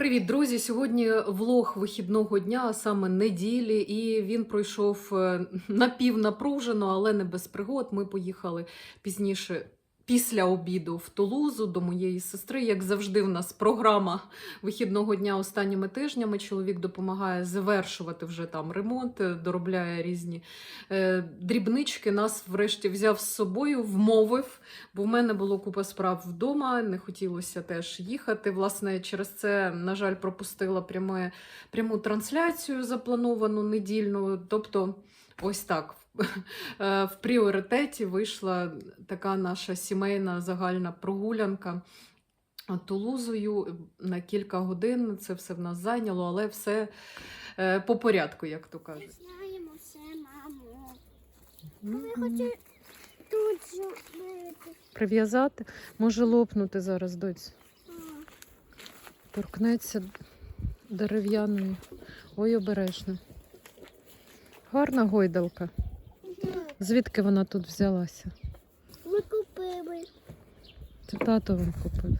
Привіт, друзі! Сьогодні влог вихідного дня, а саме неділі, і він пройшов е, напівнапружено, але не без пригод. Ми поїхали пізніше. Після обіду в Тулузу до моєї сестри, як завжди, в нас програма вихідного дня останніми тижнями. Чоловік допомагає завершувати вже там ремонт, доробляє різні е, дрібнички. Нас врешті взяв з собою, вмовив, бо в мене було купа справ вдома. Не хотілося теж їхати. Власне, через це, на жаль, пропустила пряме, пряму трансляцію заплановану недільну. Тобто, ось так. Е, В пріоритеті вийшла така наша сімейна загальна прогулянка Тулузою на кілька годин. Це все в нас зайняло, але все е, по порядку, як то кажуть. Знаємо все, мамо. Ми хочемо тут зробити. Прив'язати, може лопнути зараз, доць. Торкнеться дерев'яною. Ой, обережно. Гарна гойдалка. Звідки вона тут взялася? Ми купили. Це тато вам купив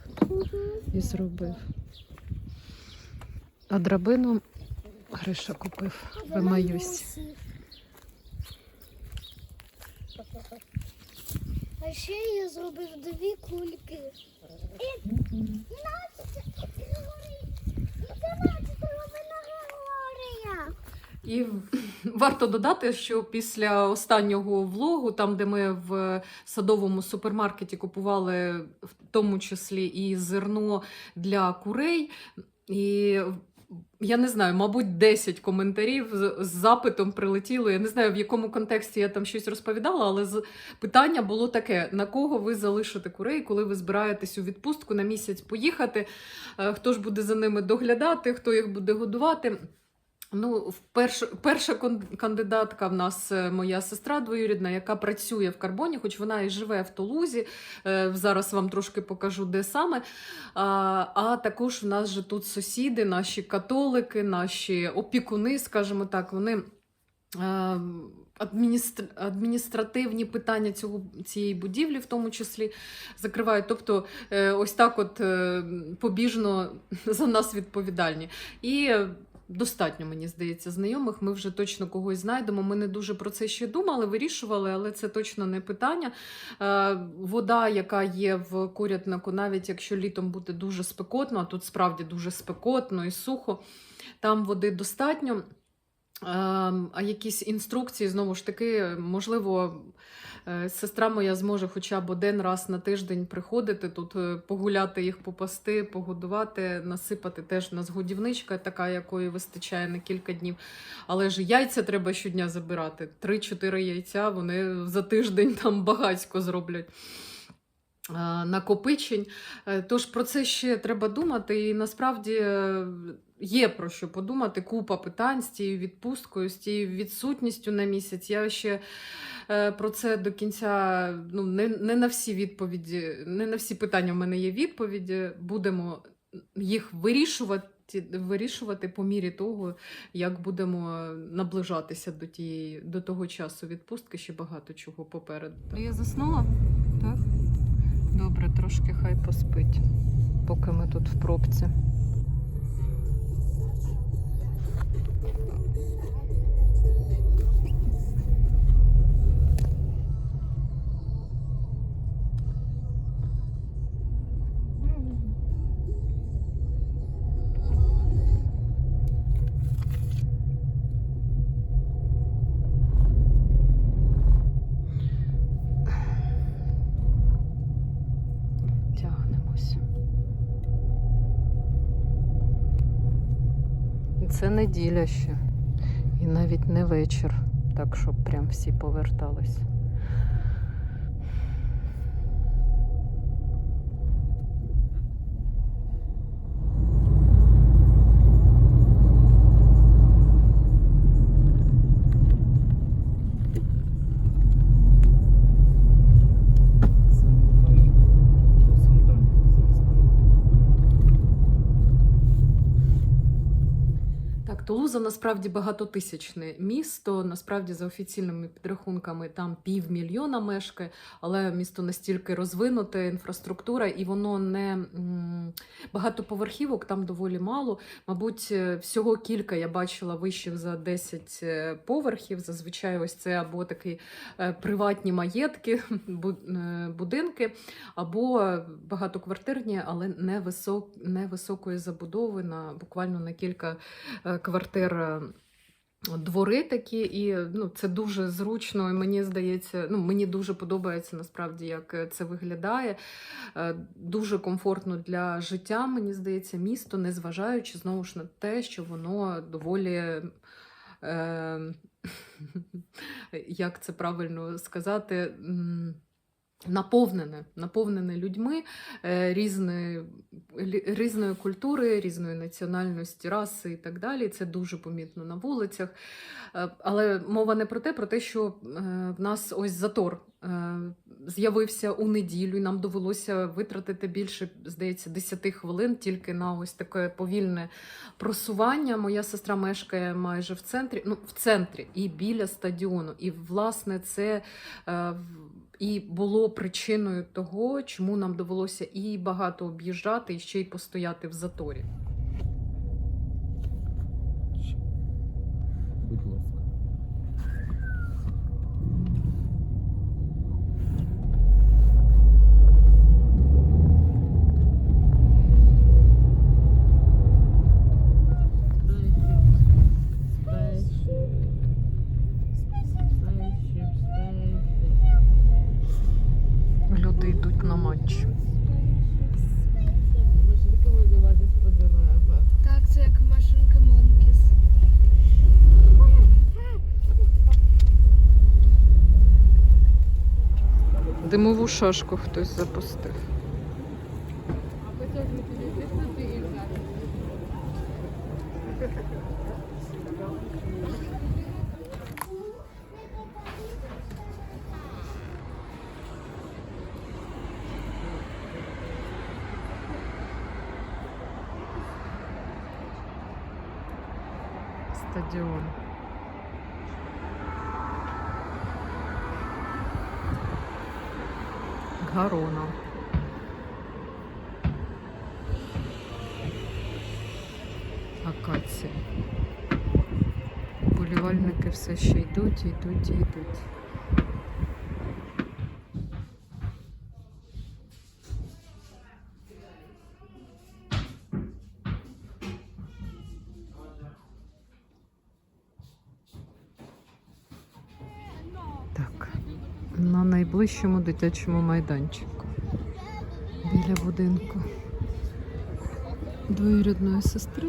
і зробив. А драбину Гриша купив в Маюсі. А ще я зробив дві кульки. І Настя, і це Настя робить на Григорія. І варто додати, що після останнього влогу, там де ми в садовому супермаркеті купували в тому числі і зерно для курей, і я не знаю, мабуть, 10 коментарів з, запитом прилетіло. Я не знаю, в якому контексті я там щось розповідала, але питання було таке: на кого ви залишите курей, коли ви збираєтесь у відпустку на місяць поїхати? Е, Хто ж буде за ними доглядати, хто їх буде годувати? Ну, вперше, перша кандидатка в нас е, моя сестра двоюрідна, яка працює в карбоні, хоч вона і живе в Тулузі. Е, Зараз вам трошки покажу, де саме. А, а також в нас же тут сусіди, наші католики, наші опікуни, скажімо так, вони. е. Адміністративні питання цього, цієї будівлі, в тому числі, закривають. Тобто, ось так, от побіжно за нас відповідальні. І достатньо, мені здається, знайомих. Ми вже точно когось знайдемо. Ми не дуже про це ще думали, вирішували, але це точно не питання. Е, Вода, яка є в курятнику, навіть якщо літом буде дуже спекотно, а тут справді дуже спекотно і сухо, там води достатньо. Ем, А якісь інструкції, знову ж таки, можливо, е, сестра моя зможе хоча б один раз на тиждень приходити тут, е, погуляти їх, попасти, погодувати, насипати. Теж нас годівничка, така, якої вистачає на кілька днів. Але ж яйця треба щодня забирати. Три-чотири яйця вони за тиждень там багацько зроблять. е, Накопичень. Тож про це ще треба думати, і насправді є про що подумати. Купа питань з цією відпусткою, з цією відсутністю на місяць. Я ще е, про це до кінця ну, не, не на всі відповіді, не на всі питання в мене є відповіді. Будемо їх вирішувати. Вирішувати по мірі того, як будемо наближатися до тієї до того часу відпустки, ще багато чого попереду. Я заснула? Так? Добре, трошки хай поспить, поки ми тут в пробці. Це неділя ще. І навіть не вечір, так щоб прям всі повертались. Так, Тулуза насправді багатотисячне місто. Насправді, за офіційними підрахунками, там півмільйона мешкає, але місто настільки розвинуте, інфраструктура, і воно не багатоповерхівок там доволі мало. Мабуть, е, всього кілька я бачила вищих за 10 е, поверхів. Зазвичай ось це або такі е, приватні маєтки, будинки, або багатоквартирні, але не, висок, забудови на буквально на кілька е, квартир. Двори такі, і ну, це дуже зручно, і мені здається, ну мені дуже подобається насправді, як е, це виглядає. Е, Дуже комфортно для життя, мені здається, місто, незважаючи знову ж на те, що воно доволі. Е, як це правильно сказати? Наповнене, наповнене людьми е, різної, різної культури, різної національності, раси і так далі. Це дуже помітно на вулицях. Е, Але мова не про те, про те, що е, в нас ось затор з'явився у неділю, і нам довелося витратити більше, здається, 10 хвилин тільки на ось таке повільне просування. Моя сестра мешкає майже в центрі, ну в центрі і біля стадіону. І власне це. І було причиною того, чому нам довелося і багато об'їжджати, і ще й постояти в заторі. Будь ласка. Люди йдуть на матч. Так, це як машинка Монкіс. Димову шашку хтось запустив. Стадіон. Гарона. Акація. Болівальники все ще йдуть, йдуть, йдуть. Так, на найближчому дитячому майданчику. Біля будинку двоюрідної сестри.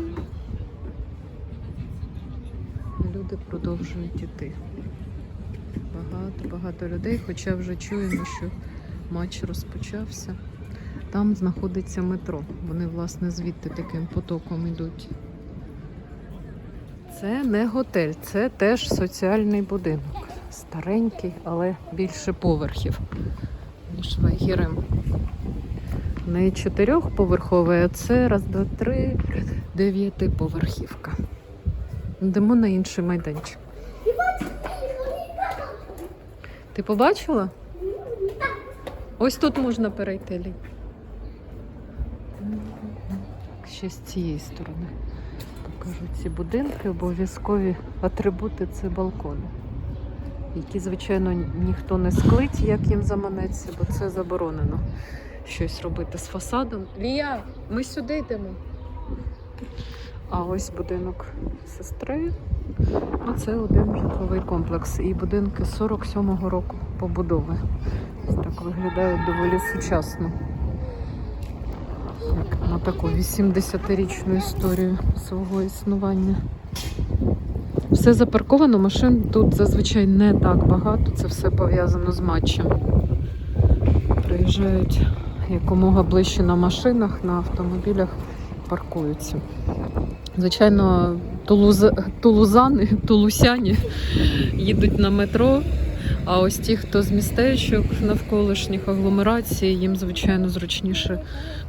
Люди продовжують іти. Багато-багато людей, хоча вже чуємо, що матч розпочався. Там знаходиться метро. Вони, власне, звідти таким потоком йдуть. Це не готель, це теж соціальний будинок. Старенький, але більше поверхів, ніж Вайгірем. Не чотирьохповерховий, а це раз, два, три, дев'ятиповерхівка. Йдемо на інший майданчик. Ти побачила? Ось тут можна перейти. Лі. Ще з цієї сторони. Покажу ці будинки, обов'язкові атрибути це балкони. Які, звичайно, ніхто не склить, як їм заманеться, бо це заборонено щось робити з фасадом. Лія, ми сюди йдемо. А ось будинок сестри. А це один житловий комплекс. І будинки 47-го року побудови. Так виглядають доволі сучасно. Як на таку 80-річну історію свого існування. Все запарковано, машин тут зазвичай не так багато, це все пов'язано з матчем. Приїжджають якомога ближче на машинах, на автомобілях, паркуються. Звичайно, тулуз... тулузани, тулусяні їдуть на метро. А ось ті, хто з містечок навколишніх агломерацій, їм, звичайно, зручніше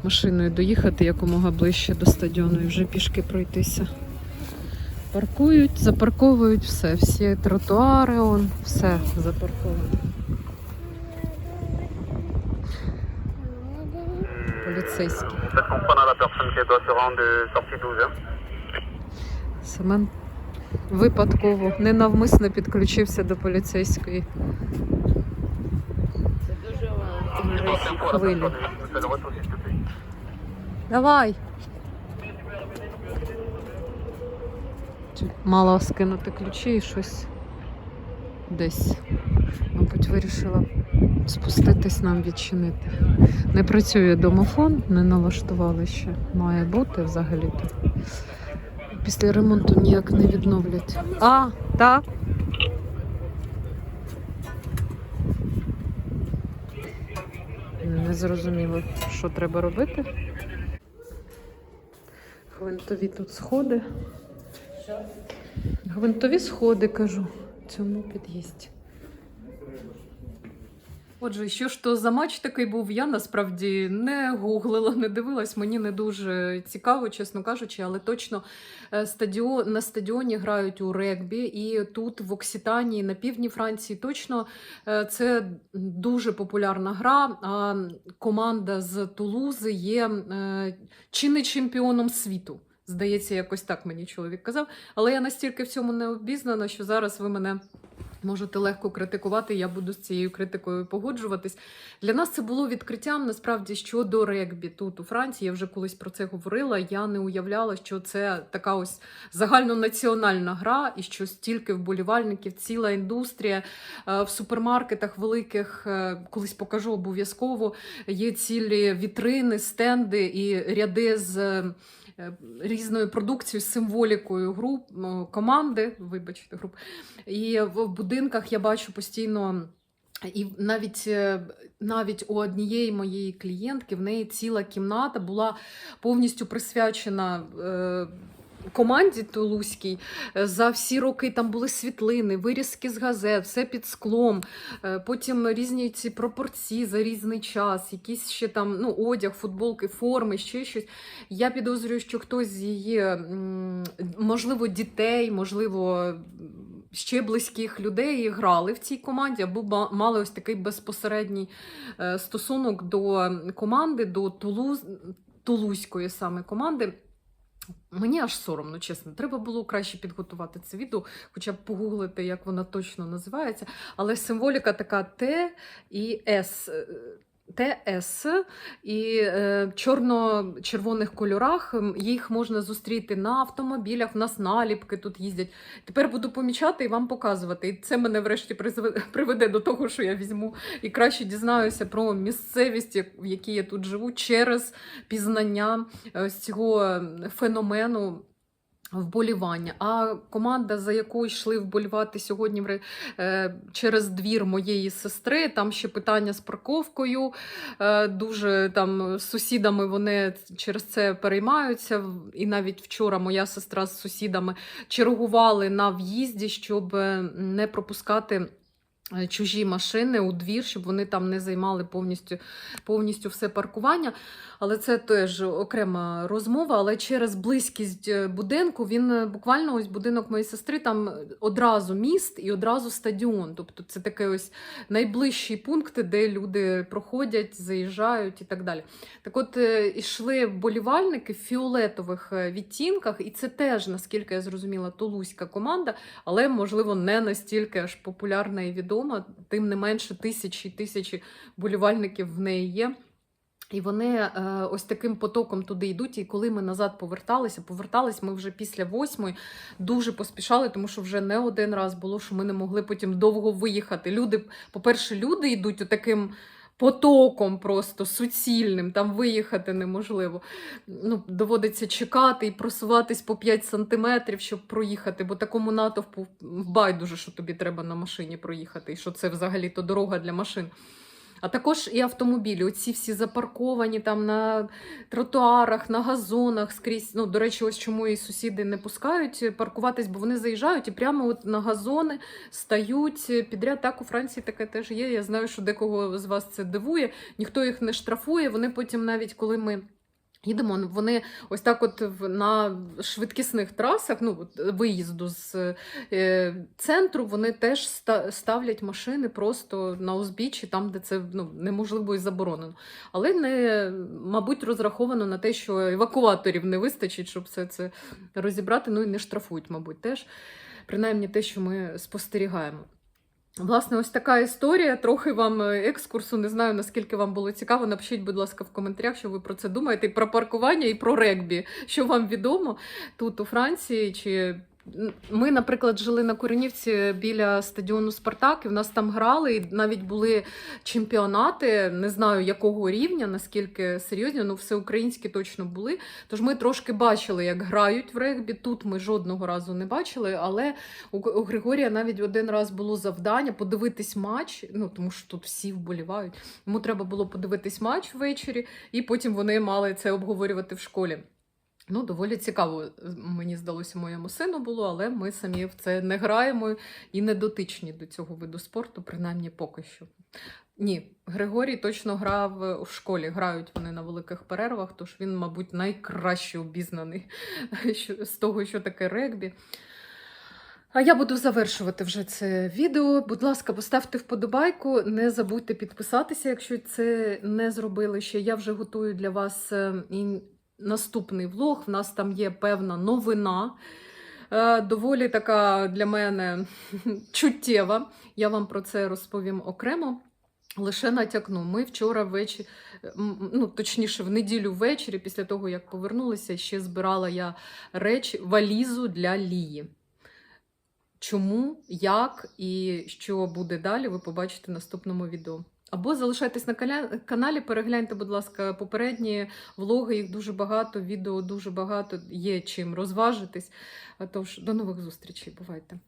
машиною доїхати якомога ближче до стадіону і вже пішки пройтися. Паркують, запарковують все, всі тротуари, он, все запарковано. Поліцейські. Faites comprendre à la personne qu'elle doit se rendre sortie 12. Hein. Семен випадково, ненавмисно підключився до поліцейської хвилі. S'il te plaît. Давай. Мала скинути ключі і щось десь. Мабуть, вирішила спуститись нам відчинити. Не працює домофон, не налаштували ще. Має бути взагалі-то. Після ремонту ніяк не відновлять. А, так. Не зрозуміло, що треба робити. Гвинтові тут сходи. Гвинтові сходи, кажу, цьому під'їзді. Отже, що ж то за матч такий був, я насправді не гуглила, не дивилась. Мені не дуже цікаво, чесно кажучи, але точно е, стадіон, на стадіоні грають у регбі, і тут в Окситанії, на півдні Франції, точно е, це дуже популярна гра. А команда з Тулузи є е, чи не чемпіоном світу. Здається, якось так мені чоловік казав. Але я настільки в цьому не обізнана, що зараз ви мене можете легко критикувати. Я буду з цією критикою погоджуватись. Для нас це було відкриттям насправді щодо регбі тут у Франції. Я вже колись про це говорила. Я не уявляла, що це така ось загальнонаціональна гра, і що стільки вболівальників, ціла індустрія Е, в супермаркетах великих. е, Колись покажу обов'язково. Є цілі вітрини, стенди і ряди з. Е, Різною продукцією, символікою груп, команди, вибачте, груп. І в будинках я бачу постійно. І навіть, е, навіть у однієї моєї клієнтки в неї ціла кімната була повністю присвячена е, команді Тулузькій. Е, За всі роки там були світлини, вирізки з газет, все під склом. Е, Потім різні ці пропорції за різний час, якісь ще там ну, одяг, футболки, форми, ще щось. Я підозрюю, що хтось з її, можливо, дітей, можливо, ще близьких людей грали в цій команді, або мали ось такий безпосередній е, стосунок до команди, до Тулуз, тулузької саме команди. Мені аж соромно, чесно. Треба було краще підготувати це відео, хоча б погуглити, як вона точно називається. Але символіка така Т і С. е, ТС і е, чорно-червоних кольорах їх можна зустріти на автомобілях, в нас наліпки тут їздять. Тепер буду помічати і вам показувати. І це мене врешті приведе до того, що я візьму і краще дізнаюся про місцевість, в якій я тут живу, через пізнання е, ось цього феномену. Вболівання. А команда, за яку йшли вболівати сьогодні е, через двір моєї сестри, там ще питання з парковкою. Е, дуже там з сусідами вони через це переймаються. І навіть вчора моя сестра з сусідами чергували на в'їзді, щоб е, не пропускати. Е, Чужі машини у двір, щоб вони там не займали повністю, повністю все паркування. Але це теж окрема розмова. Але через близькість е, будинку він е, буквально ось будинок моєї сестри, там одразу міст і одразу стадіон. Тобто це таке ось найближчі пункти, де люди проходять, заїжджають і так далі. Так от ішли вболівальники в фіолетових відтінках, і це теж, наскільки я зрозуміла, тулузька команда, але, можливо, не настільки аж популярна і відома. Тим не менше, тисячі тисячі болівальників в неї є. І вони е, ось таким потоком туди йдуть. І коли ми назад поверталися, повертались ми вже після восьмої дуже поспішали, тому що вже не один раз було, що ми не могли потім довго виїхати. Люди, по-перше, люди йдуть таким потоком просто суцільним, там виїхати неможливо. Ну, доводиться чекати і просуватись по 5 сантиметрів, щоб проїхати, бо такому натовпу байдуже, що тобі треба на машині проїхати, і що це взагалі-то дорога для машин. А також і автомобілі, оці всі запарковані там на тротуарах, на газонах скрізь. Ну, до речі, ось чому і сусіди не пускають паркуватись, бо вони заїжджають і прямо от на газони стають підряд. Так у Франції таке теж є. Я знаю, що декого з вас це дивує. Ніхто їх не штрафує. Вони потім, навіть коли ми. Їдемо, вони ось так, от на швидкісних трасах, ну виїзду з е, центру, вони теж ставлять машини просто на узбіччі, там, де це ну, неможливо і заборонено. Але не, мабуть, розраховано на те, що евакуаторів не вистачить, щоб все це розібрати. Ну і не штрафують, мабуть, теж. Принаймні те, що ми спостерігаємо. Власне, ось така історія. Трохи вам е, екскурсу. Не знаю, наскільки вам було цікаво. Напишіть, будь ласка, в коментарях, що ви про це думаєте, і про паркування, і про регбі, що вам відомо тут у Франції. Чи ми, наприклад, жили на Куренівці біля стадіону Спартак, і в нас там грали, і навіть були чемпіонати. Не знаю якого рівня, наскільки серйозні, ну всеукраїнські точно були. Тож ми трошки бачили, як грають в регбі. Тут ми жодного разу не бачили, але у, Григорія навіть один раз було завдання подивитись матч. Ну тому що тут всі вболівають. Йому треба було подивитись матч ввечері, і потім вони мали це обговорювати в школі. Ну, доволі цікаво, мені здалося, моєму сину було, але ми самі в це не граємо і не дотичні до цього виду спорту, принаймні поки що. Ні, Григорій точно грав е, в школі. Грають вони на великих перервах, тож він, мабуть, найкраще обізнаний з того, що таке регбі. А я буду завершувати вже це відео. Будь ласка, поставте вподобайку. Не забудьте підписатися, якщо це не зробили ще. Я вже готую для вас е, наступний влог. В нас там є певна новина. е, Доволі така для мене чуттєва. Я вам про це розповім окремо. Лише натякну. Ми вчора ввечері, ну точніше, в неділю ввечері, після того як повернулися, ще збирала я речі, валізу для Лії. Чому, як і що буде далі, ви побачите в наступному відео. Або залишайтесь на каналі, перегляньте, будь ласка, попередні влоги, їх дуже багато, відео дуже багато, є чим розважитись. Тож, до нових зустрічей, бувайте!